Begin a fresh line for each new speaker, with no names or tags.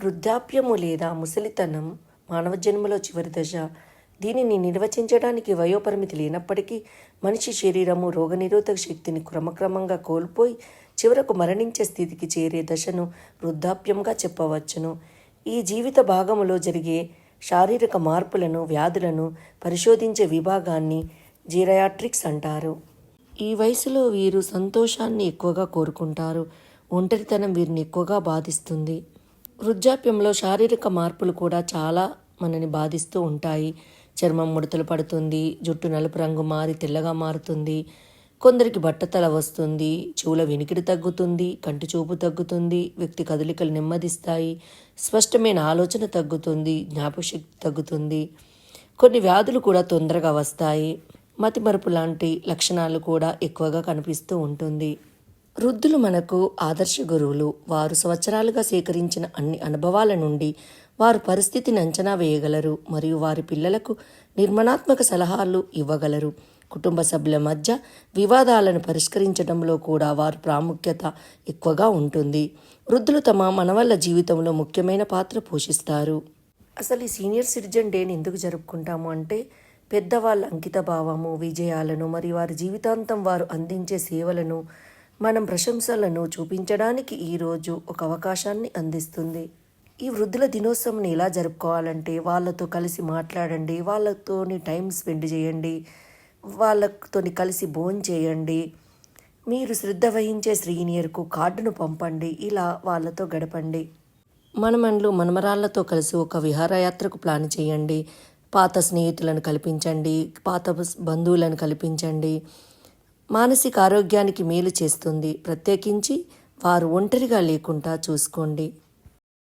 వృద్ధాప్యము లేదా ముసలితనం మానవ జన్మలో చివరి దశ. దీనిని నిర్వచించడానికి వయోపరిమితి లేనప్పటికీ మనిషి శరీరము రోగనిరోధక శక్తిని క్రమక్రమంగా కోల్పోయి చివరకు మరణించే స్థితికి చేరే దశను వృద్ధాప్యంగా చెప్పవచ్చును. ఈ జీవిత భాగములో జరిగే శారీరక మార్పులను వ్యాధులను పరిశోధించే విభాగాన్ని జీరయాట్రిక్స్ అంటారు. ఈ వయసులో వీరు సంతోషాన్ని ఎక్కువగా కోరుకుంటారు. ఒంటరితనం వీరిని ఎక్కువగా బాధిస్తుంది. వృద్ధాప్యంలో శారీరక మార్పులు కూడా చాలా మనని బాధిస్తూ ఉంటాయి. చర్మం ముడతలు పడుతుంది జుట్టు నలుపు రంగు మారి తెల్లగా మారుతుంది కొందరికి బట్టతల వస్తుంది చెవుల వినికిడి తగ్గుతుంది కంటి చూపు తగ్గుతుంది వ్యక్తి కదలికలు నెమ్మదిస్తాయి స్పష్టమైన ఆలోచన తగ్గుతుంది జ్ఞాపకశక్తి తగ్గుతుంది. కొన్ని వ్యాధులు కూడా తొందరగా వస్తాయి. మతిమరుపు లాంటి లక్షణాలు కూడా ఎక్కువగా కనిపిస్తూ ఉంటుంది. వృద్ధులు మనకు ఆదర్శ గురువులు. వారు సంవత్సరాలుగా సేకరించిన అన్ని అనుభవాల నుండి వారు పరిస్థితిని అంచనా వేయగలరు మరియు వారి పిల్లలకు నిర్మాణాత్మక సలహాలు ఇవ్వగలరు. కుటుంబ సభ్యుల మధ్య వివాదాలను పరిష్కరించడంలో కూడా వారి ప్రాముఖ్యత ఎక్కువగా ఉంటుంది. వృద్ధులు తమ మనవల్ల జీవితంలో ముఖ్యమైన పాత్ర పోషిస్తారు. అసలు ఈ సీనియర్ సిటిజన్ డేని ఎందుకు జరుపుకుంటాము అంటే పెద్దవాళ్ళ అంకిత భావము విజయాలను మరియు వారి జీవితాంతం వారు అందించే సేవలను మనం ప్రశంసలను చూపించడానికి ఈరోజు ఒక అవకాశాన్ని అందిస్తుంది. ఈ వృద్ధుల దినోత్సవాన్ని ఎలా జరుపుకోవాలంటే వాళ్ళతో కలిసి మాట్లాడండి వాళ్ళతోని టైం స్పెండ్ చేయండి వాళ్ళతోని కలిసి భోజనం చేయండి మీరు శ్రద్ధ వహించే శ్రీనియర్కు కార్డును పంపండి ఇలా వాళ్ళతో గడపండి. మనమన్లు మనమరాళ్ళతో కలిసి ఒక విహారయాత్రకు ప్లాన్ చేయండి. పాత స్నేహితులను కల్పించండి పాత బంధువులను కల్పించండి మానసిక ఆరోగ్యానికి మేలు చేస్తుంది. ప్రత్యేకించి వారు ఒంటరిగా లేకుండా చూసుకోండి.